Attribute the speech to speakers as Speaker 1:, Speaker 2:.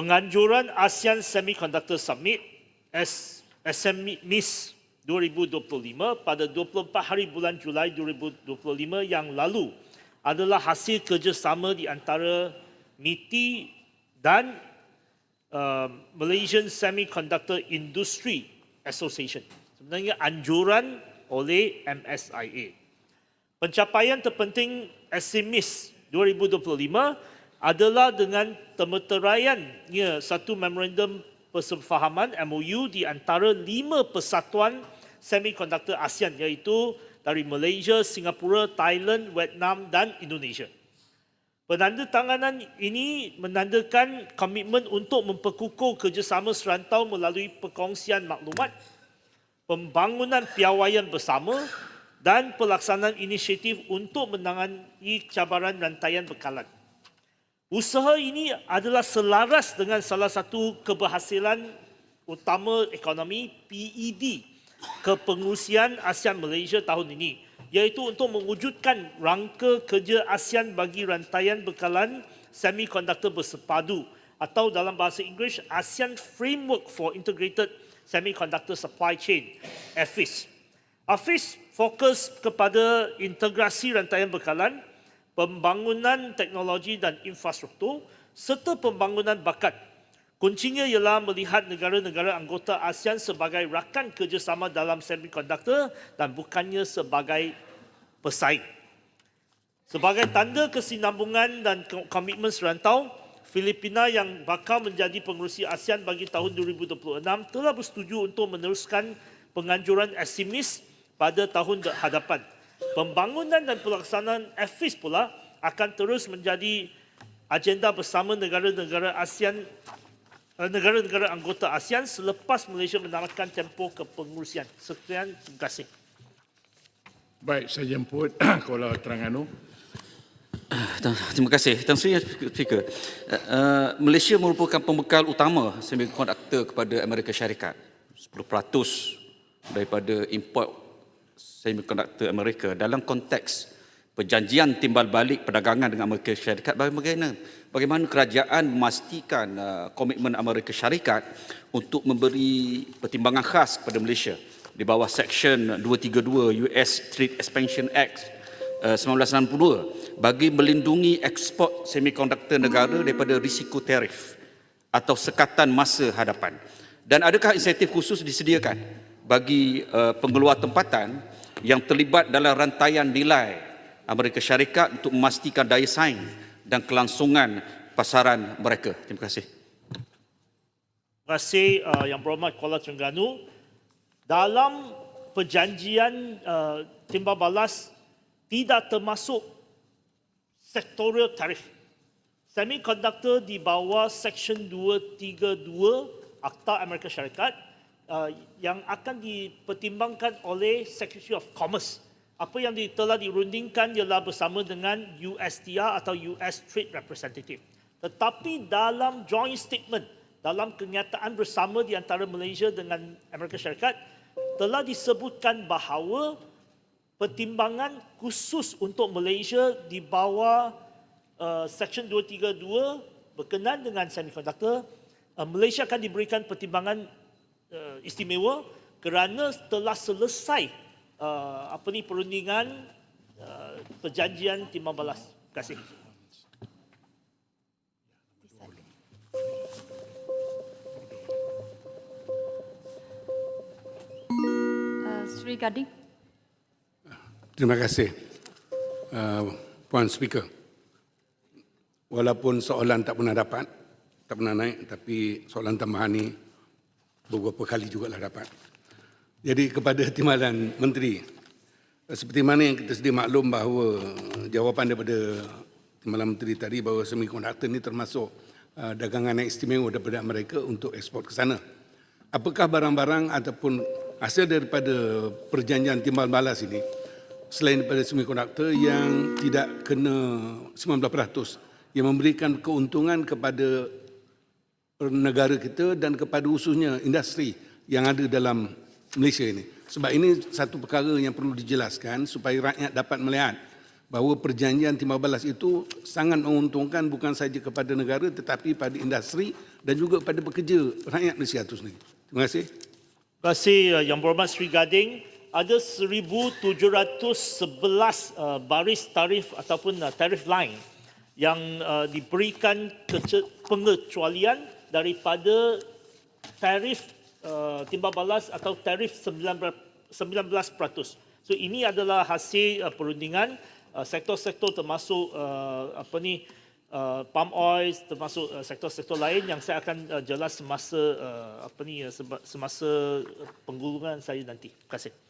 Speaker 1: Penganjuran ASEAN Semiconductor Summit SMIS 2025 pada 24 hari bulan Julai 2025 yang lalu adalah hasil kerjasama di antara MITI dan uh, Malaysian Semiconductor Industry Association. Sebenarnya anjuran oleh MSIA. Pencapaian terpenting SIMIS 2025 adalah dengan temeteraiannya satu memorandum persefahaman MOU di antara lima persatuan semikonduktor ASEAN iaitu dari Malaysia, Singapura, Thailand, Vietnam dan Indonesia. Penandatanganan ini menandakan komitmen untuk memperkukuh kerjasama serantau melalui perkongsian maklumat, pembangunan piawaian bersama dan pelaksanaan inisiatif untuk menangani cabaran rantaian bekalan. Usaha ini adalah selaras dengan salah satu keberhasilan utama ekonomi PED kepengurusian ASEAN Malaysia tahun ini iaitu untuk mewujudkan rangka kerja ASEAN bagi rantaian bekalan semikonduktor bersepadu atau dalam bahasa Inggeris ASEAN Framework for Integrated Semiconductor Supply Chain AFIS. AFIS fokus kepada integrasi rantaian bekalan pembangunan teknologi dan infrastruktur serta pembangunan bakat. Kuncinya ialah melihat negara-negara anggota ASEAN sebagai rakan kerjasama dalam semikonduktor dan bukannya sebagai pesaing. Sebagai tanda kesinambungan dan komitmen serantau, Filipina yang bakal menjadi pengerusi ASEAN bagi tahun 2026 telah bersetuju untuk meneruskan penganjuran ASIMIS pada tahun hadapan. Pembangunan dan pelaksanaan AFIS pula akan terus menjadi agenda bersama negara-negara ASEAN eh, negara-negara anggota ASEAN selepas Malaysia menamatkan tempoh kepengurusian. Sekian, terima kasih.
Speaker 2: Baik, saya jemput Kuala Terengganu.
Speaker 3: Terima kasih. Tan Sri Speaker. Uh, Malaysia merupakan pembekal utama semikonduktor kepada Amerika Syarikat. 10% daripada import semikonduktor Amerika dalam konteks perjanjian timbal balik perdagangan dengan Amerika Syarikat bagaimana? Bagaimana kerajaan memastikan uh, komitmen Amerika Syarikat untuk memberi pertimbangan khas kepada Malaysia di bawah Section 232 US Trade Expansion Act uh, 1962 bagi melindungi ekspor semikonduktor negara daripada risiko tarif atau sekatan masa hadapan. Dan adakah insentif khusus disediakan bagi uh, pengeluar tempatan yang terlibat dalam rantaian nilai Amerika Syarikat untuk memastikan daya saing dan kelangsungan pasaran mereka. Terima kasih.
Speaker 1: Terima kasih uh, Yang Berhormat Kuala Terengganu. Dalam perjanjian uh, timbal balas tidak termasuk sektorial tarif. Semikonduktor di bawah Section 232 Akta Amerika Syarikat uh, yang akan dipertimbangkan oleh Secretary of Commerce. Apa yang telah dirundingkan ialah bersama dengan USTR atau US Trade Representative. Tetapi dalam joint statement, dalam kenyataan bersama di antara Malaysia dengan Amerika Syarikat, telah disebutkan bahawa pertimbangan khusus untuk Malaysia di bawah uh, Section 232 berkenaan dengan semikonduktor, uh, Malaysia akan diberikan pertimbangan uh, istimewa kerana telah selesai uh, apa ni perundingan uh, perjanjian timbang balas. Terima kasih.
Speaker 4: Uh, Sri Gading.
Speaker 5: Terima kasih, uh, Puan Speaker. Walaupun soalan tak pernah dapat, tak pernah naik, tapi soalan tambahan ini beberapa kali juga lah dapat. Jadi kepada Timbalan Menteri, eh, seperti mana yang kita sedia maklum bahawa jawapan daripada Timbalan Menteri tadi bahawa semikonduktor ini termasuk uh, dagangan yang istimewa daripada mereka untuk ekspor ke sana. Apakah barang-barang ataupun hasil daripada perjanjian timbal balas ini selain daripada semikonduktor yang tidak kena 19% yang memberikan keuntungan kepada negara kita dan kepada khususnya industri yang ada dalam Malaysia ini. Sebab ini satu perkara yang perlu dijelaskan supaya rakyat dapat melihat bahawa perjanjian timbal balas itu sangat menguntungkan bukan saja kepada negara tetapi pada industri dan juga pada pekerja rakyat Malaysia itu sendiri. Terima kasih.
Speaker 1: Terima kasih uh, Yang Berhormat Sri Gading. Ada 1,711 uh, baris tarif ataupun uh, tarif line yang diberikan pengecualian daripada tarif uh, timbal balas atau tarif 19%. 19%. So ini adalah hasil uh, perundingan uh, sektor-sektor termasuk uh, apa ni uh, palm oil termasuk uh, sektor-sektor lain yang saya akan uh, jelas semasa uh, apa ni uh, semasa penggulungan saya nanti. Terima kasih.